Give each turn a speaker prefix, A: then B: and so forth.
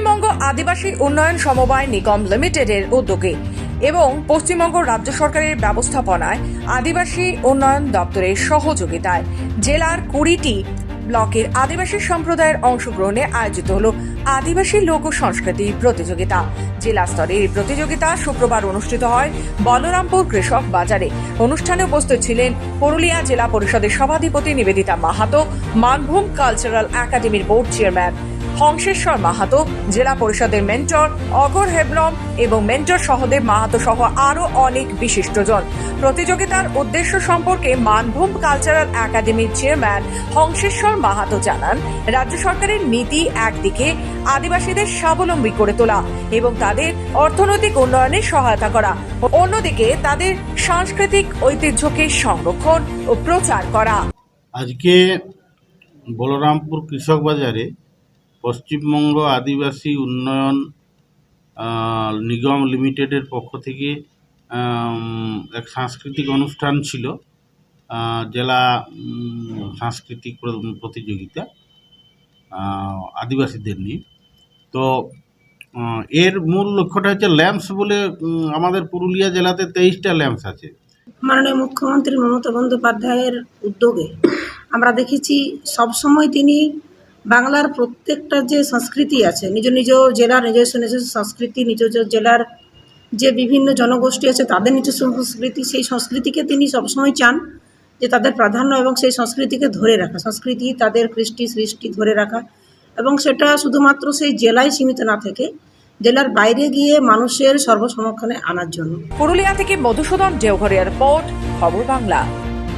A: আদিবাসী উন্নয়ন সমবায় নিগম লিমিটেডের উদ্যোগে এবং পশ্চিমবঙ্গ রাজ্য সরকারের ব্যবস্থাপনায় আদিবাসী উন্নয়ন দপ্তরের সহযোগিতায় জেলার কুড়িটি ব্লকের আদিবাসী সম্প্রদায়ের অংশগ্রহণে আয়োজিত হল আদিবাসী লোক সংস্কৃতি প্রতিযোগিতা। জেলা স্তরে এই প্রতিযোগিতা শুক্রবার অনুষ্ঠিত হয় বলরামপুর কৃষক বাজারে। অনুষ্ঠানে উপস্থিত ছিলেন পুরুলিয়া জেলা পরিষদের সভাধিপতি নিবেদিতা মাহাতো, মানভূম কালচারাল একাডেমির বোর্ড চেয়ারম্যান হংসেশ্বর মাহাতো, জেলা পরিষদের মেন্টর অগর হেবলম এবং মেন্টর সহদেব মাহাতো সহ আরও অনেক বিশিষ্টজন। প্রতিযোগিতার উদ্দেশ্য সম্পর্কে মানভূম কালচারাল একাডেমির চেয়ারম্যান হংসেশ্বর মাহাতো জানান, রাজ্য সরকারের নীতি একদিকে, আদিবাসীদের স্বাবলম্বী করে তোলা এবং তাদের অর্থনৈতিক উন্নয়নে সহায়তা করা। অন্যদিকে তাদের সাংস্কৃতিক ঐতিহ্যকে সংরক্ষণ ও প্রচার করা।
B: আজকে বলরামপুর কৃষক বাজারে পশ্চিমবঙ্গ আদিবাসী উন্নয়ন নিগম লিমিটেডের পক্ষ থেকে এক সাংস্কৃতিক অনুষ্ঠান ছিল জেলা সাংস্কৃতিক প্রতিযোগিতা আদিবাসীদের নিয়ে। তো এর মূল লক্ষ্যটা হচ্ছে ল্যাম্পস বলে আমাদের পুরুলিয়া জেলাতে তেইশটা ল্যাম্পস আছে।
C: মাননীয় মুখ্যমন্ত্রী মমতা বন্দ্যোপাধ্যায়ের উদ্যোগে আমরা দেখেছি সবসময় তিনি বাংলার প্রত্যেকটা যে সংস্কৃতি আছে, নিজ নিজ জেলার নিজস্ব নিজস্ব সংস্কৃতি, নিজ জেলার যে বিভিন্ন জনগোষ্ঠী আছে, তাদের নিজস্ব সংস্কৃতি, সেই সংস্কৃতিকে তিনি সবসময় চান যে তাদের প্রাধান্য এবং সেই সংস্কৃতিকে ধরে রাখা, সংস্কৃতি তাদের কৃষ্টি, সৃষ্টি ধরে রাখা এবং সেটা শুধুমাত্র সেই জেলায় সীমিত না থেকে জেলার বাইরে গিয়ে মানুষের সর্বসমক্ষণে আনার জন্য।
A: পুরুলিয়া থেকে মধুসূদন দেওঘরের রিপোর্ট, খবর বাংলা।